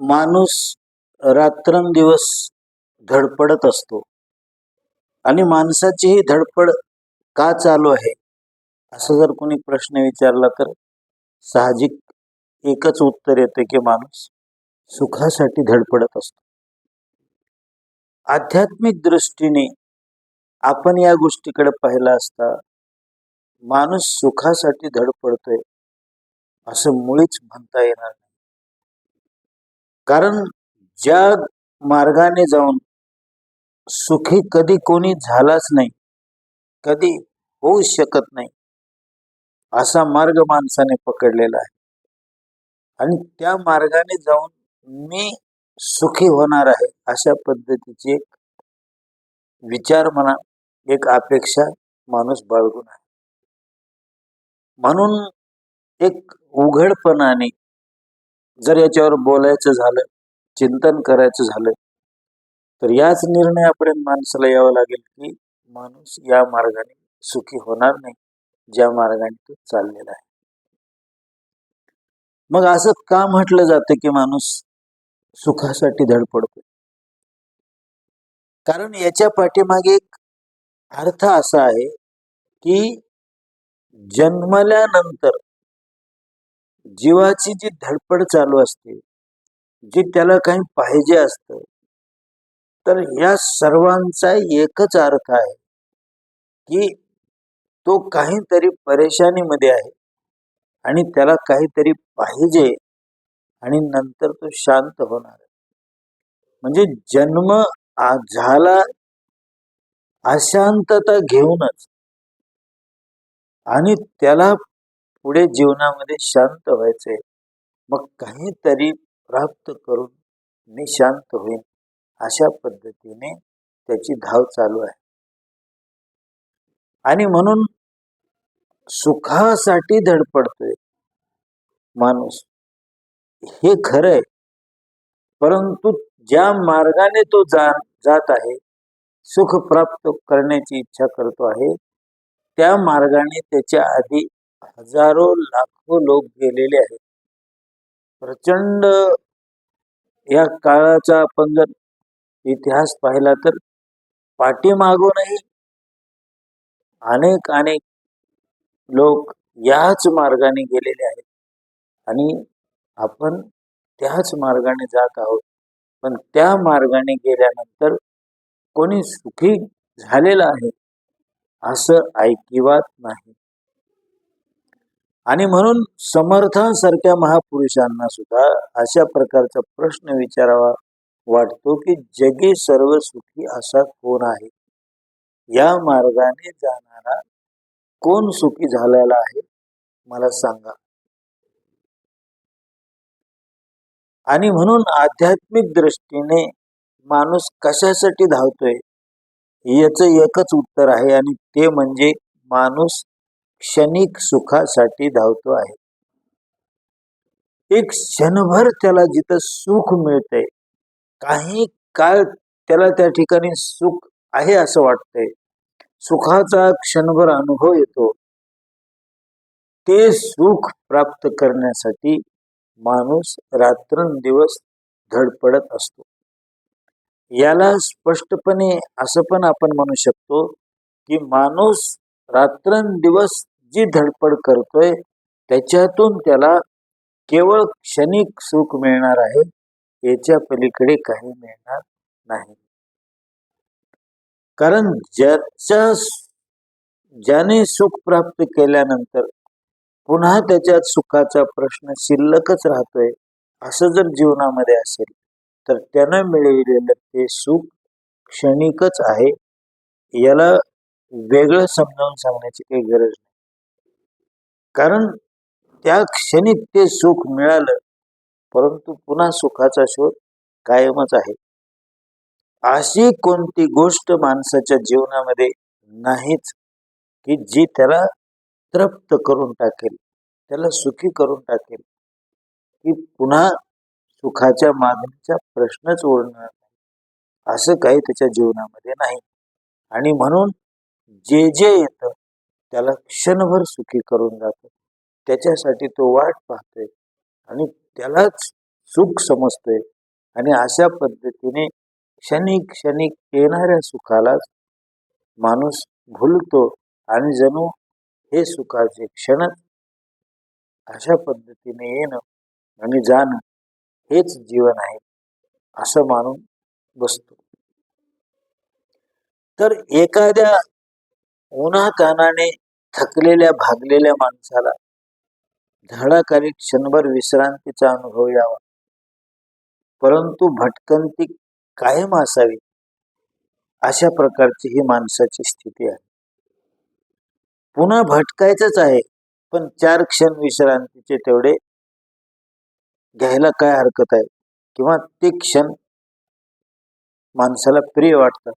माणूस रात्रंदिवस धडपडत असतो. आणि माणसाची ही धडपड का चालू आहे? असं जर कोणी प्रश्न विचारला तर साहजिक एकच उत्तर येते की माणूस सुखासाठी धडपडत असतो. आध्यात्मिक दृष्टीने आपण या गोष्टीकडे पाहिला असता माणूस सुखासाठी धडपडतोय असं मुळीच म्हणता येणार नाही. कारण ज्या मार्गाने जाऊन सुखी कधी कोणी झालाच नाही कधी होऊ शकत नाही असा मार्ग माणसाने पकडलेला आहे. आणि त्या मार्गाने जाऊन मी सुखी होणार आहे अशा पद्धतीची एक विचार म्हणा एक अपेक्षा माणूस बाळगून आहे. म्हणून एक उघडपणाने जर याच्यावर बोलायचं झालं चिंतन करायचं झालं तर याच निर्णयापर्यंत माणसाला यावं लागेल की माणूस या मार्गाने सुखी होणार नाही ज्या मार्गाने तो चाललेला आहे. मग असं का म्हटलं जातं की माणूस सुखासाठी धडपडतो कारण याच्या पाठीमागे एक अर्थ असा आहे की जन्मल्यानंतर जीवाची जी धडपड चालू असते जी त्याला काही पाहिजे असतं तर या सर्वांचा एकच अर्थ आहे की तो काहीतरी परेशानीमध्ये आहे आणि त्याला काहीतरी पाहिजे आणि नंतर तो शांत होणार आहे. म्हणजे जन्म झाला अशांतता घेऊनच आणि त्याला पुढे जीवनामध्ये शांत व्हायचंय मग काहीतरी प्राप्त करून मी शांत होईन अशा पद्धतीने त्याची धाव चालू आहे. आणि म्हणून सुखासाठी धडपडतोय माणूस. हे खरं आहे. परंतु ज्या मार्गाने तो जा जात आहे सुख प्राप्त करण्याची इच्छा करतो आहे त्या मार्गाने त्याच्या आधी हजारो लाखो लोक गेलेले आहेत. प्रचंड या काळाचा आपण जर इतिहास पाहिला तर पाठीमागूनही अनेक अनेक लोक याच मार्गाने गेलेले आहेत. आणि आपण त्याच मार्गाने जात आहोत. पण त्या मार्गाने गेल्यानंतर कोणी सुखी झालेलं आहे असं ऐकिवात नाही. आणि म्हणून समर्थांसारख्या महापुरुषांना सुद्धा अशा प्रकारचा प्रश्न विचारावा वाटतो की जगे सर्व सुखी असा कोण आहे? या मार्गाने जाणारा कोण सुखी झालेला आहे? मला सांगा. आणि म्हणून आध्यात्मिक दृष्टीने माणूस कशासाठी धावतोय? याचं एकच उत्तर आहे आणि ते म्हणजे माणूस क्षणिक सुखासाठी धावतो आहे. एक क्षणभर त्याला जिथं सुख मिळतंय काही काळ त्याला त्या ठिकाणी सुख आहे असं वाटतंय. सुखाचा क्षणभर अनुभव येतो. ते सुख प्राप्त करण्यासाठी माणूस रात्रंदिवस धडपडत असतो. याला स्पष्टपणे असं पण आपण म्हणू शकतो की माणूस रात्रंदिवस जी धडपड करतोय त्याच्यातून त्याला केवळ क्षणिक सुख मिळणार आहे याच्या पलीकडे काही मिळणार नाही. कारण ज्याच्या ज्याने सुख प्राप्त केल्यानंतर पुन्हा त्याच्यात सुखाचा प्रश्न शिल्लकच राहतोय असं जर जीवनामध्ये असेल तर त्यानं मिळविलेलं ते सुख क्षणिकच आहे याला वेगळं समजावून सांगण्याची काही गरज नाही. कारण त्या क्षणी ते सुख मिळालं परंतु पुन्हा सुखाचा शोध कायमच आहे. अशी कोणती गोष्ट माणसाच्या जीवनामध्ये नाहीच की जी त्याला तृप्त करून टाकेल त्याला सुखी करून टाकेल की पुन्हा सुखाच्या मागणीचा प्रश्नच ओढणार नाही. असं काही त्याच्या जीवनामध्ये नाही. आणि म्हणून जे जे येतं त्याला क्षणभर सुखी करून जातं. त्याच्यासाठी तो वाट पाहतोय आणि त्यालाच सुख समजतोय. आणि अशा पद्धतीने क्षणिक क्षणिक येणाऱ्या सुखालाच माणूस भुलतो आणि जणू हे सुखाचे क्षणच अशा पद्धतीने येणं आणि जाणं हेच जीवन आहे असं मानून बसतो. तर एखाद्या उन्हातानाने थकलेल्या भागलेल्या माणसाला झाडाखाली क्षणभर विश्रांतीचा अनुभव यावा. परंतु भटकंती कायम असावी अशा प्रकारची ही माणसाची स्थिती आहे. पुन्हा भटकायचंच आहे पण चार क्षण विश्रांतीचे तेवढे घ्यायला काय हरकत आहे? किंवा ते क्षण माणसाला प्रिय वाटतात?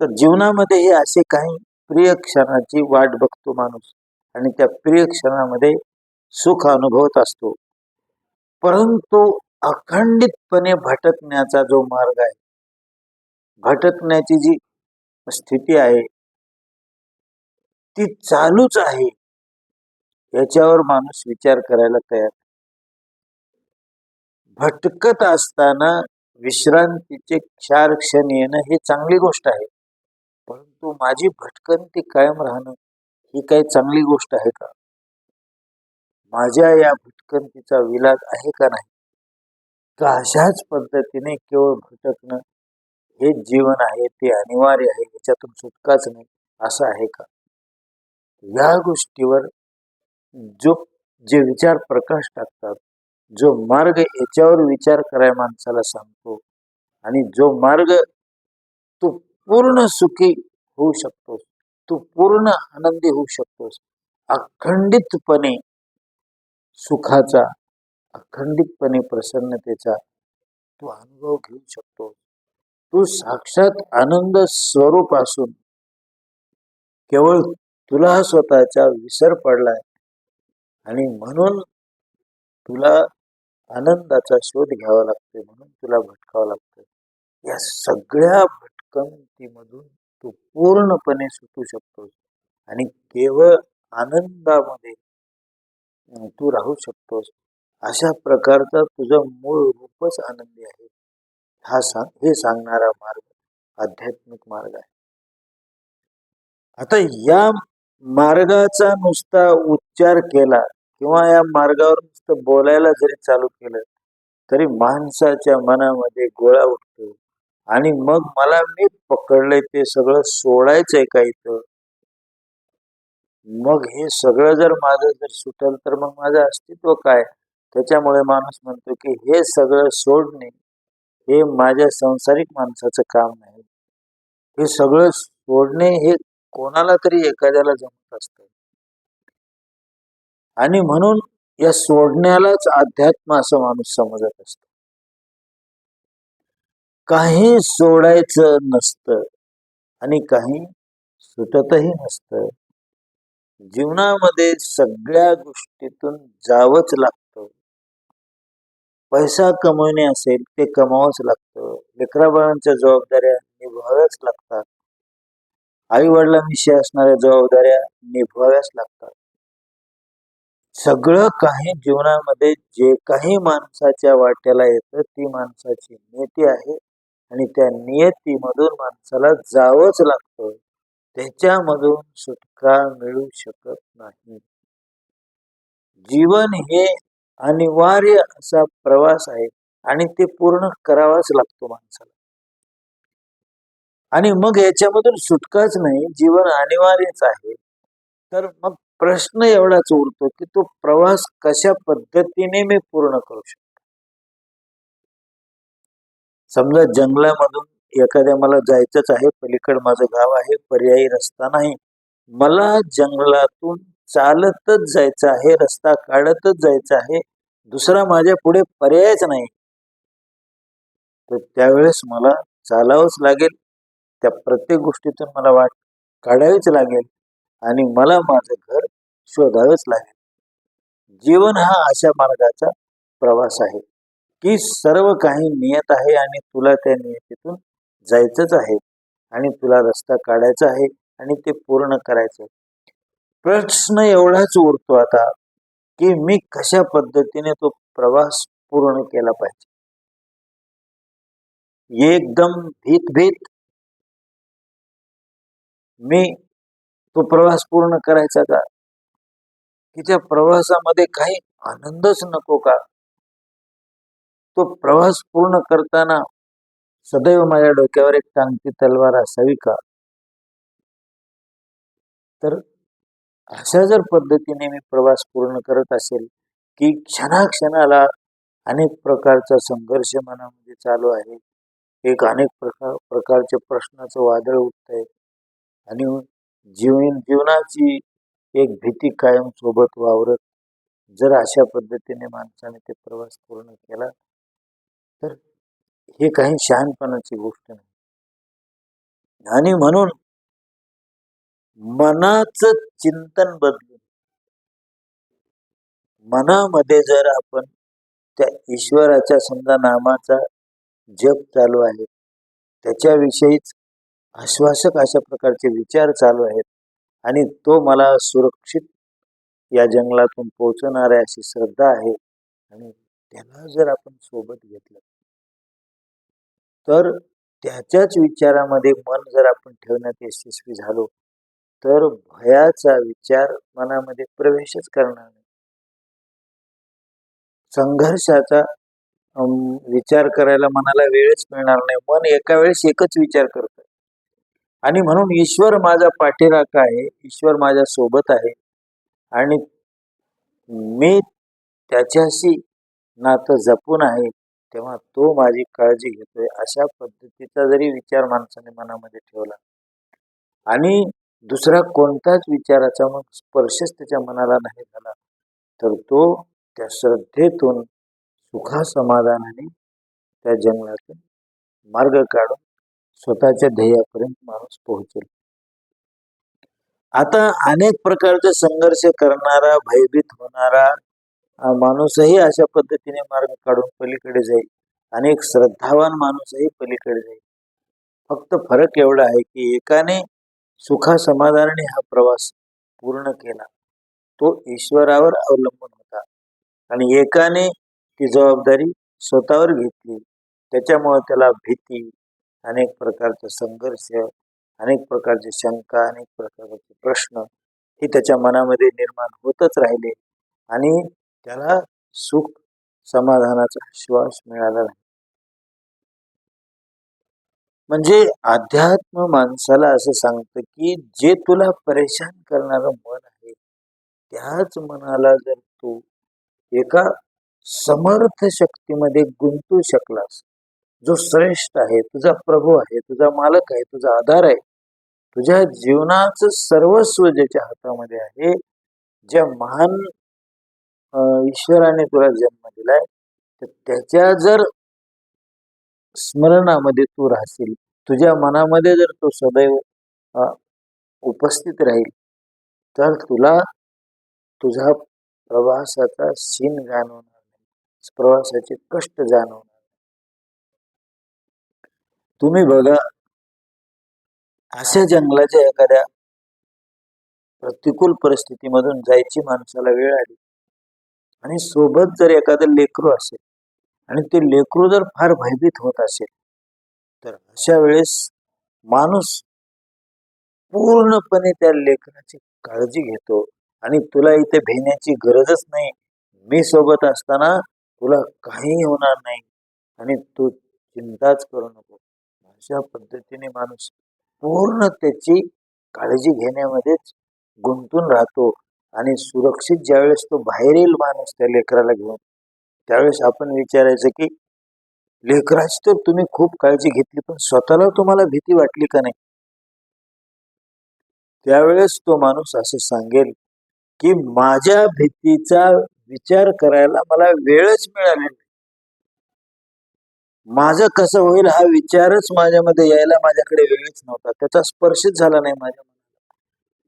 तर जीवनामध्ये हे असे काही प्रिय क्षणाची वाट बघतो माणूस आणि त्या प्रिय क्षणामध्ये सुख अनुभवत असतो. परंतु अखंडितपणे भटकण्याचा जो मार्ग आहे भटकण्याची जी स्थिती आहे ती चालूच आहे. याच्यावर माणूस विचार करायला तयार भटकत असताना विश्रांतीचे क्षार क्षण येणं ही चांगली गोष्ट आहे. परंतु माझी भटकंती कायम राहणं ही काही चांगली गोष्ट आहे का? माझ्या या भटकंतीचा विलाज आहे का नाही? तर अशाच पद्धतीने केवळ भटकणं हे जीवन आहे ते अनिवार्य आहे याच्यातून सुटकाच नाही असं आहे का? या गोष्टीवर जो जे विचार प्रकाश टाकतात जो मार्ग याच्यावर विचार कराय माणसाला सांगतो आणि जो मार्ग पूर्ण सुखी होऊ शकतोस. तू पूर्ण आनंदी होऊ शकतोस. अखंडितपणे सुखाचा अखंडितपणे प्रसन्नतेचा तू अनुभव घेऊ शकतो तू साक्षात आनंद स्वरूप असून केवळ तुला स्वतःचा विसर पडलाय आणि म्हणून तुला आनंदाचा शोध घ्यावा लागतोय म्हणून तुला भटकावं लागतं या सगळ्या भटकंतीमधून तो पूर्णपणे सुटू शकतोस आणि केवळ आनंदामध्ये तू राहू शकतोस. अशा प्रकारचा तुझं मूळ रूपच आनंदी आहे. हा सांग हे सांगणारा मार्ग आध्यात्मिक मार्ग आहे. आता या मार्गाचा नुसता उच्चार केला किंवा या मार्गावर नुसतं बोलायला जरी चालू केलं तरी माणसाच्या मनामध्ये गोळा उठतो. आणि मग मला मी पकडलंय ते सगळं सोडायचंय का इथं? मग हे सगळं जर माझं जर सुटल तर मग माझं अस्तित्व काय? त्याच्यामुळे माणूस म्हणतो की हे सगळं सोडणे हे माझ्या संसारिक माणसाचं काम नाही. हे सगळं सोडणे हे कोणाला तरी एखाद्याला जमत असत. आणि म्हणून या सोडण्यालाच अध्यात्म असं माणूस समजत असत. काही सोडायचं नसतं आणि काही सुटतही नसतं. जीवनामध्ये सगळ्या गोष्टीतून जावंच लागतं. पैसा कमवणे असेल ते कमावंच लागतं. लेकराबाळांच्या जबाबदाऱ्या निभाव्याच लागतात. आई वडिलांविषयी असणाऱ्या जबाबदाऱ्या निभाव्याच लागतात. सगळं काही जीवनामध्ये जे काही माणसाच्या वाट्याला येतं ती माणसाची नेती आहे. आणि त्या नियतीमधून माणसाला जावंच लागतं. त्याच्यामधून सुटका मिळू शकत नाही. जीवन हे अनिवार्य असा प्रवास आहे आणि ते पूर्ण करावाच लागतो माणसाला. आणि मग याच्यामधून सुटकाच नाही जीवन अनिवार्यच आहे. तर मग प्रश्न एवढाच उरतो की तो प्रवास कशा पद्धतीने मी पूर्ण करू शकतो? समजा जंगलामधून एखाद्या मला जायचंच आहे पलीकड माझं गाव आहे पर्यायी रस्ता नाही. मला जंगलातून चालतच जायचं आहे रस्ता काढतच जायचा आहे दुसरा माझ्या पुढे पर्यायच नाही. तर त्यावेळेस मला चालावंच लागेल. त्या प्रत्येक गोष्टीतून मला वाट काढावीच लागेल आणि मला माझं घर शोधावेच लागेल. जीवन हा अशा मार्गाचा प्रवास आहे. की सर्व काही नियत आहे आणि तुला त्या नियतीतून जायचंच आहे आणि तुला रस्ता काढायचा आहे आणि ते पूर्ण करायचं प्रश्न एवढाच उरतो आता की मी कशा पद्धतीने तो प्रवास पूर्ण केला पाहिजे. एकदम भीत भीत मी तो प्रवास पूर्ण करायचा का? की त्या प्रवासामध्ये काही आनंदच नको का? तो प्रवास पूर्ण करताना सदैव माझ्या डोक्यावर एक टांगती तलवार असावी का? तर अशा जर पद्धतीने मी प्रवास पूर्ण करत असेल की क्षणाक्षणाला अनेक प्रकारचा संघर्ष मनामध्ये चालू आहे एक अनेक प्रकार प्रकारचे प्रश्नाचं वादळ उठतंय आणि जीवन जीवनाची एक भीती कायम सोबत वावरत जर अशा पद्धतीने माणसाने ते प्रवास पूर्ण केला तर हे काही शहाणपणाची गोष्ट नाही. आणि म्हणून मनाचं चिंतन बदलून मनामध्ये जर आपण त्या ईश्वराच्या समजा नामाचा जप चालू आहे त्याच्याविषयीच आश्वासक अशा प्रकारचे विचार चालू आहेत आणि तो मला सुरक्षित या जंगलातून पोहोचवणार आहे अशी श्रद्धा आहे आणि त्याला जर आपण सोबत घेतलं. तर त्याच्याच विचारामध्ये मन जर आपण ठेवण्यात यशस्वी झालो तर भयाचा विचार मनामध्ये प्रवेशच करणार नाही. संघर्षाचा विचार करायला मनाला वेळच मिळणार नाही. मन एका वेळेस एकच विचार करत. आणि म्हणून ईश्वर माझा पाठीराखा आहे ईश्वर माझ्या सोबत आहे. आणि मी त्याच्याशी नातं जपून आहे तेव्हा तो माझी काळजी घेतोय अशा पद्धतीचा जरी विचार माणसाने मनामध्ये ठेवला. आणि दुसरा कोणताच विचाराचा मग स्पर्शच त्याच्या मनाला नाही झाला तर तो त्या श्रद्धेतून सुखासमाधानाने त्या जंगलातून मार्ग काढून स्वतःच्या ध्येयापर्यंत माणूस पोहोचेल. आता अनेक प्रकारचे संघर्ष करणारा भयभीत होणारा माणूसही अशा पद्धतीने मार्ग काढून पलीकडे जाईल. अनेक श्रद्धावान माणूसही पलीकडे जाईल. फक्त फरक एवढा आहे की एकाने सुखा समाधानाने हा प्रवास पूर्ण केला. तो ईश्वरावर अवलंबून होता. आणि एकाने ती जबाबदारी स्वतःवर घेतली. त्याच्यामुळे त्याला भीती अनेक प्रकारचा संघर्ष अनेक प्रकारचे शंका अनेक प्रकारचे प्रश्न हे त्याच्या मनामध्ये निर्माण होतच राहिले. आणि त्याला सुख समाधानाचा श्वास मिळाला नाही. म्हणजे अध्यात्म माणसाला असं सांगतं की जे तुला परेशान करणारं मन आहे त्याच मनाला जर तू एका समर्थ शक्तीमध्ये गुंतू शकलास जो श्रेष्ठ आहे तुझा प्रभू आहे तुझा मालक आहे तुझा आधार आहे तुझ्या जीवनाचं सर्वस्व ज्याच्या हातामध्ये आहे ज्या महान ईश्वराने तुला जन्म दिलाय तर त्याच्या जर स्मरणामध्ये तू राहशील तुझ्या मनामध्ये जर तो सदैव उपस्थित राहील तर तुला तुझा प्रवासाचा सीन जाणवणार नाही. प्रवासाचे कष्ट जाणवणार तुम्ही बघा अशा जंगलाच्या एखाद्या प्रतिकूल परिस्थितीमधून जायची माणसाला वेळ आली. आणि सोबत जर एखादं लेकरू असेल आणि ते लेकरू जर फार भयभीत होत असेल तर अशा वेळेस माणूस पूर्णपणे त्या लेकराची काळजी घेतो आणि तुला इथे भेण्याची गरजच नाही. मी सोबत असताना तुला काही होणार नाही आणि तू चिंताच करू नको. अशा पद्धतीने माणूस पूर्ण त्याची काळजी घेण्यामध्येच गुंतून राहतो. आणि सुरक्षित ज्यावेळेस तो बाहेर येईल माणूस त्या लेकराला घेऊन त्यावेळेस आपण विचारायचं की लेकराची तर तुम्ही खूप काळजी घेतली पण स्वतःला तुम्हाला भीती वाटली का नाही? त्यावेळेस तो माणूस असं सांगेल की माझ्या भीतीचा विचार करायला मला वेळच मिळाली नाही. माझं कसं होईल हा विचारच माझ्यामध्ये यायला माझ्याकडे वेळच नव्हता. त्याचा स्पर्शच झाला नाही माझ्या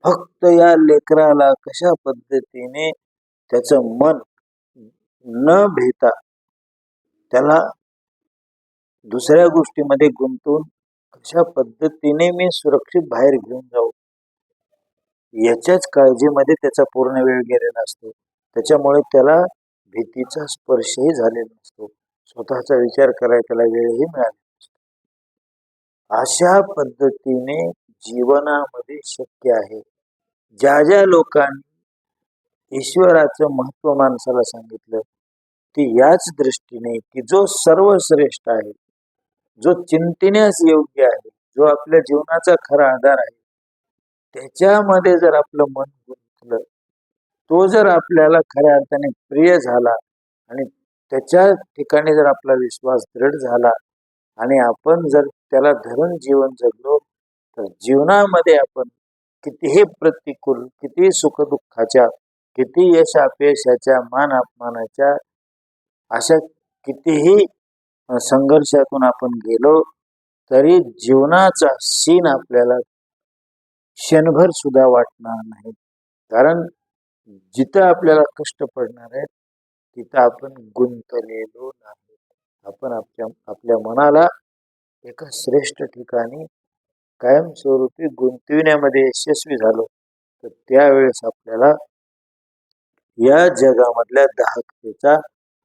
फक्त या लेकराला कशा पद्धतीने त्याचं मन न भेता त्याला दुसऱ्या गोष्टीमध्ये गुंतून कशा पद्धतीने मी सुरक्षित बाहेर घेऊन जाऊ? याच्याच काळजीमध्ये त्याचा पूर्ण वेळ गेलेला असतो. त्याच्यामुळे त्याला भीतीचा स्पर्शही झालेला नसतो. स्वतःचा विचार करायला त्याला वेळही मिळाला नसतो. अशा पद्धतीने जीवनामध्ये शक्य आहे. ज्या ज्या लोकांनी ईश्वराचं महत्त्व माणसाला सांगितलं की याच दृष्टीने की जो सर्वश्रेष्ठ आहे जो चिंतण्यास योग्य आहे जो आपल्या जीवनाचा खरा आधार आहे त्याच्यामध्ये जर आपलं मन गुंतलं तो जर आपल्याला खऱ्या अर्थाने प्रिय झाला आणि त्याच्या ठिकाणी जर आपला विश्वास दृढ झाला आणि आपण जर त्याला धरून जीवन जगलो तर जीवनामध्ये आपण कितीही प्रतिकूल कितीही सुखदुःखाच्या किती यश अपयशाच्या मान अपमानाच्या अशा कितीही संघर्षातून आपण गेलो तरी जीवनाचा सीन आपल्याला क्षणभर सुद्धा वाटणार नाही. कारण जिथं आपल्याला कष्ट पडणार आहेत तिथं आपण गुंतलेलो नाही. आपण आपल्या आपल्या मनाला एका श्रेष्ठ ठिकाणी कायमस्वरूपी गुंतविण्यामध्ये यशस्वी झालो. तर त्यावेळेस आपल्याला या जगामधल्या दाहकतेचा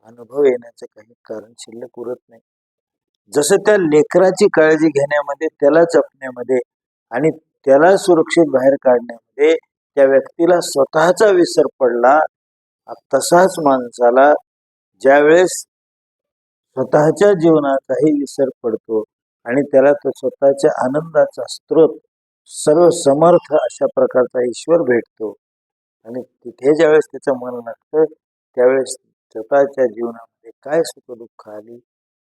अनुभव येण्याचं काही कारण शिल्लक उरत नाही. जसं त्या लेकराची काळजी घेण्यामध्ये त्याला जपण्यामध्ये आणि त्याला सुरक्षित बाहेर काढण्यामध्ये त्या व्यक्तीला स्वतःचा विसर पडला तसाच माणसाला ज्यावेळेस स्वतःच्या जीवनाचाही विसर पडतो आणि त्याला तो स्वतःच्या आनंदाचा स्रोत सर्व समर्थ अशा प्रकारचा ईश्वर भेटतो. आणि तिथे ज्यावेळेस त्याचं मन लागतं त्यावेळेस स्वतःच्या जीवनामध्ये काय सुख दुःख आली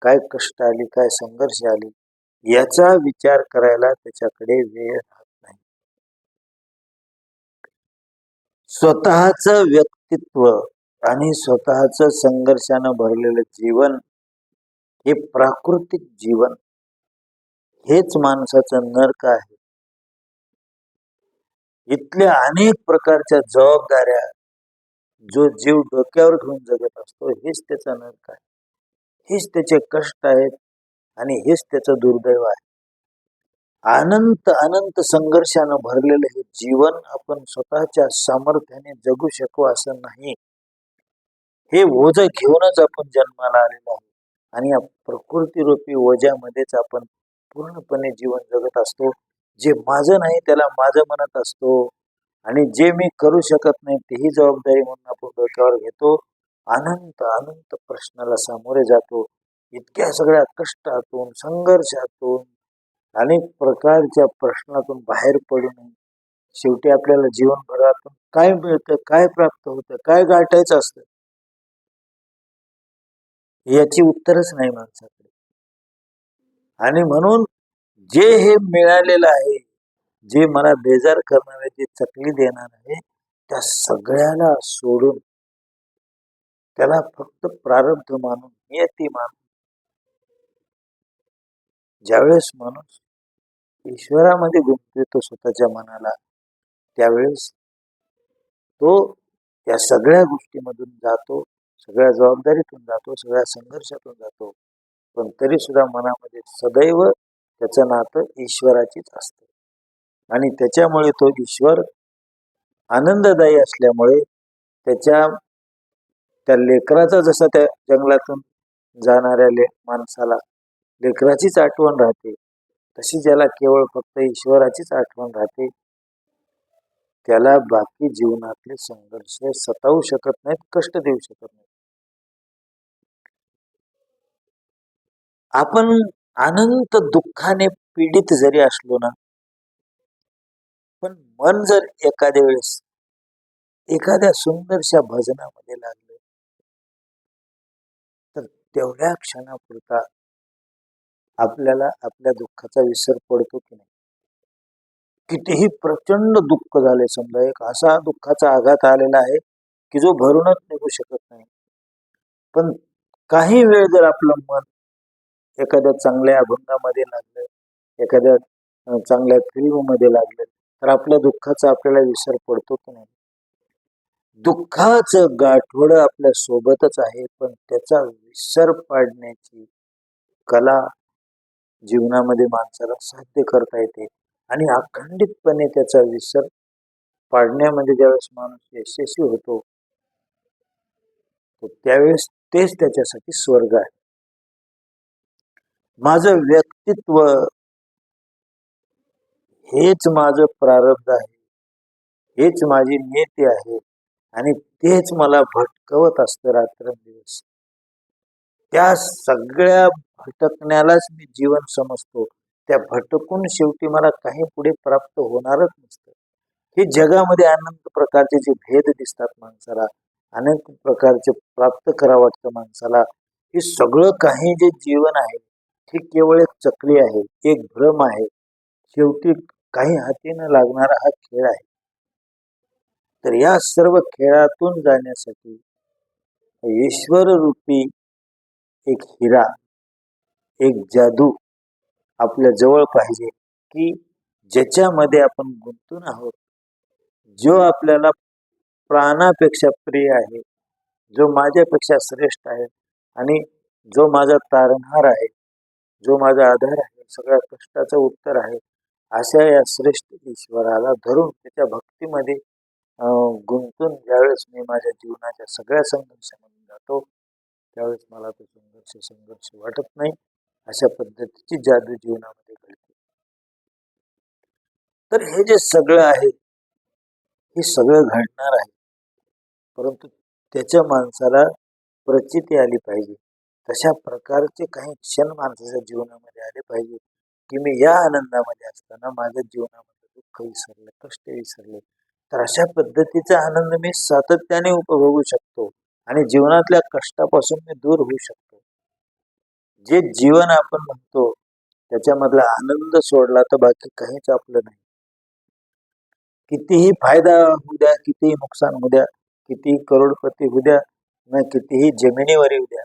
काय कष्ट आली काय संघर्ष आली याचा विचार करायला त्याच्याकडे वेळ राहत नाही. स्वतःच व्यक्तित्व आणि स्वतःच संघर्षानं भरलेलं जीवन हे प्राकृतिक जीवन. हेच माणसाचं नरक आहे. इथल्या अनेक प्रकारच्या जबाबदाऱ्या जो जीव डोक्यावर घेऊन जगत असतो हेच त्याचा नरक आहे. हेच त्याचे कष्ट आहेत आणि हेच त्याचं दुर्दैव आहे. अनंत अनंत संघर्षानं भरलेलं हे जीवन आपण स्वतःच्या सामर्थ्याने जगू शकू असं नाही. हे ओझ घेऊनच आपण जन्माला आलेलो आहोत आणि या प्रकृतीरूपी ओझ्यामध्येच आपण पूर्णपणे जीवन जगत असतो. जे माझं नाही त्याला माझं म्हणत असतो. आणि जे मी करू शकत नाही तेही जबाबदारी म्हणून आपण डोक्यावर घेतो. अनंत अनंत प्रश्नाला सामोरे जातो. इतक्या सगळ्या कष्टातून संघर्षातून अनेक प्रकारच्या प्रश्नातून बाहेर पडू नये. शेवटी आपल्याला जीवनभरातून काय मिळतं काय प्राप्त होतं काय गाठायचं असतं? याची उत्तरच नाही माणसाकडे. आणि म्हणून जे हे मिळालेलं आहे जे मला बेजार करणार आहे जे चकली देणार आहे त्या सगळ्याला सोडून त्याला फक्त प्रारब्ध मानून नियती मानून ज्यावेळेस माणूस ईश्वरामध्ये गुंतवितो स्वतःच्या मनाला त्यावेळेस तो या सगळ्या गोष्टीमधून जातो सगळ्या जबाबदारीतून जातो सगळ्या संघर्षातून जातो. पण तरी सुद्धा मनामध्ये सदैव त्याचं नातं ईश्वराचीच असतं. आणि त्याच्यामुळे तो ईश्वर आनंददायी असल्यामुळे त्याच्या त्या लेकराचा जसा त्या जंगलातून जाणाऱ्या ले माणसाला लेकराचीच आठवण राहते तशी ज्याला केवळ फक्त ईश्वराचीच आठवण राहते त्याला बाकी जीवनातले संघर्ष सतावू शकत नाहीत कष्ट देऊ शकत नाहीत. आपण अनंत दुःखाने पीडित जरी असलो ना पण मन जर एखाद्या वेळेस एखाद्या सुंदरशा भजनामध्ये लागलं तर तेवढ्या क्षणापुरता आपल्याला आपल्या दुःखाचा विसर पडतो की नाही? कितीही प्रचंड दुःख झाले समजा एक असा दुःखाचा आघात आलेला आहे की जो भरूनच निघू शकत नाही. पण काही वेळ जर आपलं मन एखाद्या चांगल्या अभंगामध्ये लागलं एखाद्या चांगल्या फिल्ममध्ये लागलं तर आपल्या दुःखाचा आपल्याला विसर पडतो की नाही? दुःखाचं गाठोड आपल्या सोबतच आहे पण त्याचा विसर पाडण्याची कला जीवनामध्ये माणसाला साध्य करता येते आणि अखंडितपणे त्याचा विसर पाडण्यामध्ये ज्यावेळेस माणूस यशस्वी होतो त्यावेळेस तेच त्याच्यासाठी स्वर्ग आहे. माझं व्यक्तित्व हेच माझं प्रारब्ध आहे. हेच माझी नेते आहे आणि तेच मला भटकवत असतं रात्रंदिवस. त्या सगळ्या भटकण्यालाच मी जीवन समजतो. त्या भटकून शेवटी मला काही पुढे प्राप्त होणारच नसतं. हे जगामध्ये अनंत प्रकारचे जे भेद दिसतात माणसाला अनेक प्रकारचे प्राप्त करा वाटतं माणसाला हे सगळं काही जे जीवन आहे ही केवळ एक चक्री आहे एक भ्रम आहे. शेवटी काही हाती न लागणारा हा खेळ आहे. तर या सर्व खेळातून जाण्यासाठी ईश्वर रूपी एक हिरा एक जादू आपल्या जवळ पाहिजे की ज्याच्यामध्ये आपण गुंतून आहोत. जो आपल्याला प्राणापेक्षा प्रिय आहे जो माझ्यापेक्षा श्रेष्ठ आहे आणि जो माझा तारणहार आहे जो माझा आधार आहे सगळ्या कष्टाचं उत्तर आहे अशा या श्रेष्ठ ईश्वराला धरून त्याच्या भक्तीमध्ये गुंतून ज्यावेळेस मी माझ्या जीवनाच्या सगळ्या संघर्षामध्ये जातो त्यावेळेस मला तो संघर्ष संघर्ष वाटत नाही अशा पद्धतीची जादू जीवनामध्ये घडते. तर हे जे सगळं आहे हे सगळं घडणार आहे परंतु त्याच्या माणसाला प्रचिती आली पाहिजे. तशा प्रकारचे काही क्षण माणसाच्या जीवनामध्ये आले पाहिजे की मी या आनंदामध्ये असताना माझ्या जीवनामध्ये दुःख विसरले कष्ट विसरले. तर अशा पद्धतीचा आनंद मी सातत्याने उपभोगू शकतो आणि जीवनातल्या कष्टापासून मी दूर होऊ शकतो. जे जीवन आपण म्हणतो त्याच्यामधला आनंद सोडला तर बाकी काहीच आपलं नाही. कितीही फायदा होऊ द्या कितीही नुकसान होऊ द्या कितीही करोडपती होऊ द्या ना कितीही जमिनीवर येऊ द्या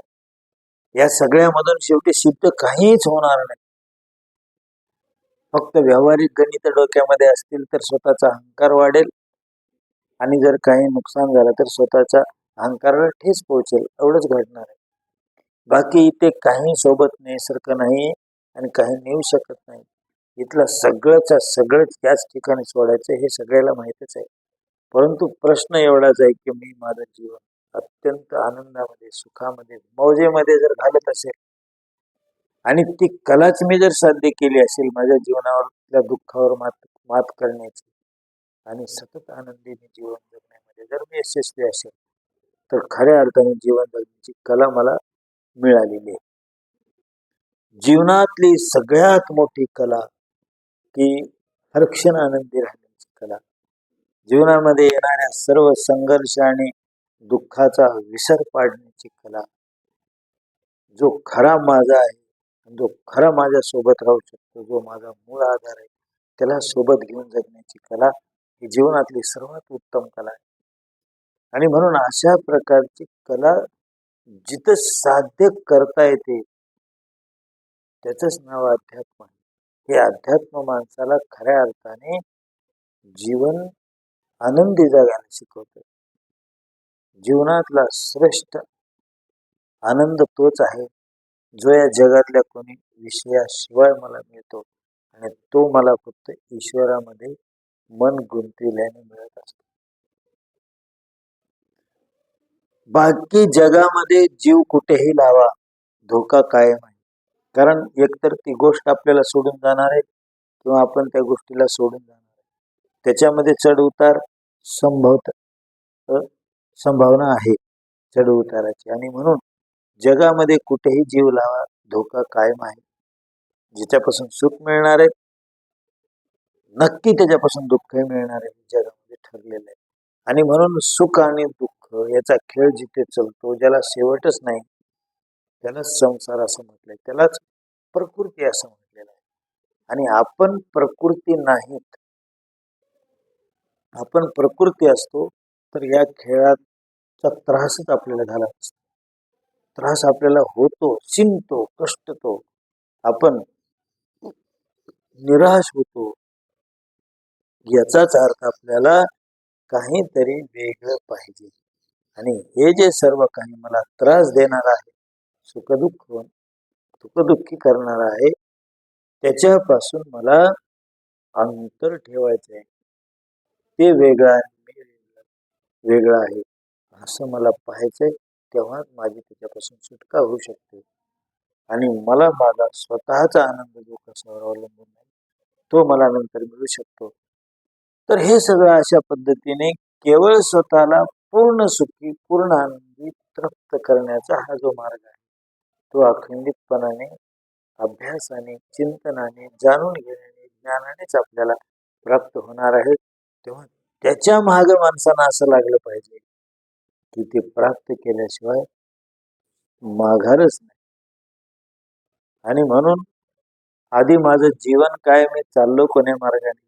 या सगळ्यामधून शेवटी सिद्ध काहीच होणार नाही. फक्त व्यावहारिक गणित डोक्यामध्ये असतील तर स्वतःचा अहंकार वाढेल. आणि जर काही नुकसान झालं तर स्वतःच्या अहंकाराला ठेस पोहोचेल. एवढंच घडणार आहे. बाकी इथे काही सोबत नेसारखं नाही आणि काही नेऊ शकत नाही. इथलं सगळंच सगळंच त्याच ठिकाणी सोडायचं हे सगळ्याला माहितच आहे. परंतु प्रश्न एवढाच आहे की मी माझं जीवन अत्यंत आनंदामध्ये सुखामध्ये मौजेमध्ये जर घालत असेल आणि ती कलाच मी जर साध्य केली असेल माझ्या जीवनावरल्या दुःखावर मात मात करण्याची आणि सतत आनंदीने जीवन जगण्यामध्ये जर मी यशस्वी असेल तर खऱ्या अर्थाने जीवन जगण्याची कला मला मिळालेली आहे. जीवनातली सगळ्यात मोठी कला की हरक्षण आनंदी राहण्याची कला. जीवनामध्ये येणाऱ्या सर्व संघर्ष आणि दुःखाचा विसर पाडण्याची कला. जो खरा माझा आहे जो खरा माझ्या सोबत राहू शकतो जो माझा मूळ आधार आहे त्याला सोबत घेऊन जगण्याची कला ही जीवनातली सर्वात उत्तम कला आहे. आणि म्हणून अशा प्रकारची कला जिथं साध्य करता येते त्याचंच नाव अध्यात्म आहे. हे अध्यात्म माणसाला खऱ्या अर्थाने जीवन आनंदी जगायला शिकवतं. जीवनातला श्रेष्ठ आनंद तोच आहे जो या जगातल्या कोणी विषयाशिवाय मला मिळतो आणि तो मला फक्त ईश्वरामध्ये मन गुंतविल्याने मिळत असतो. बाकी जगामध्ये जीव कुठेही लावा धोका कायम आहे. कारण एकतर ती गोष्ट आपल्याला सोडून जाणार आहे किंवा आपण त्या गोष्टीला सोडून जाणार आहे. त्याच्यामध्ये चढ उतार संभवत संभावना आहे चढ उताराची. आणि म्हणून जगामध्ये कुठेही जीव लावा धोका कायम आहे. जिच्यापासून सुख मिळणार आहे नक्की त्याच्यापासून दुःखही मिळणार आहे जगामध्ये ठरलेलं आहे. आणि म्हणून सुख आणि दुःख याचा खेळ जिथे चलतो ज्याला शेवटच नाही त्यालाच संसार असं म्हटलंय. त्यालाच प्रकृती असं म्हटलेलं आहे. आणि आपण प्रकृती नाहीत. आपण प्रकृती असतो तर या खेळाचा त्रासच आपल्याला झाला असतो. त्रास आपल्याला होतो चिंतो कष्टतो. आपण निराश होतो. याचाच अर्थ आपल्याला काहीतरी वेगळं पाहिजे. आणि हे जे सर्व काही मला त्रास देणार आहे सुखदुःख सुखदुःखी करणार आहे त्याच्यापासून मला अंतर ठेवायचं आहे ते वेगळं आहे. वेगळं आहे. असं मला पाहायचंय तेव्हाच माझी त्याच्यापासून सुटका होऊ शकते. आणि मला माझा स्वतःचा आनंद जो कशावर अवलंबून आहे तो मला नंतर मिळू शकतो. तर हे सगळं अशा पद्धतीने केवळ स्वतःला पूर्ण सुखी पूर्ण आनंदी तृप्त करण्याचा हा जो मार्ग आहे तो अखंडितपणाने अभ्यासाने चिंतनाने जाणून घेण्याने ज्ञानानेच आपल्याला प्राप्त होणार आहे तेव्हा त्याच्या माग माणसानं असं लागलं पाहिजे की ते प्राप्त केल्याशिवाय माघारच नाही. आणि म्हणून आधी माझं जीवन काय मी चाललो कोण्या मार्गाने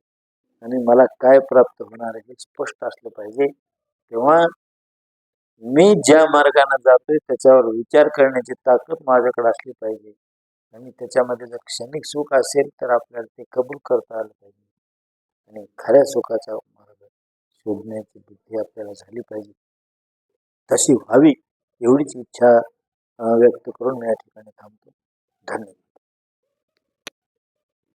आणि मला काय प्राप्त होणार हे स्पष्ट असलं पाहिजे. तेव्हा मी ज्या मार्गाने जातोय त्याच्यावर विचार करण्याची ताकद माझ्याकडे असली पाहिजे. आणि त्याच्यामध्ये जर क्षणिक सुख असेल तर आपल्याला ते कबूल करता आलं पाहिजे. आणि खऱ्या सुखाचा शोधण्याची बुद्धी आपल्याला झाली पाहिजे. तशी व्हावी एवढीच इच्छा व्यक्त करून मी या ठिकाणी थांबतो. धन्यवाद.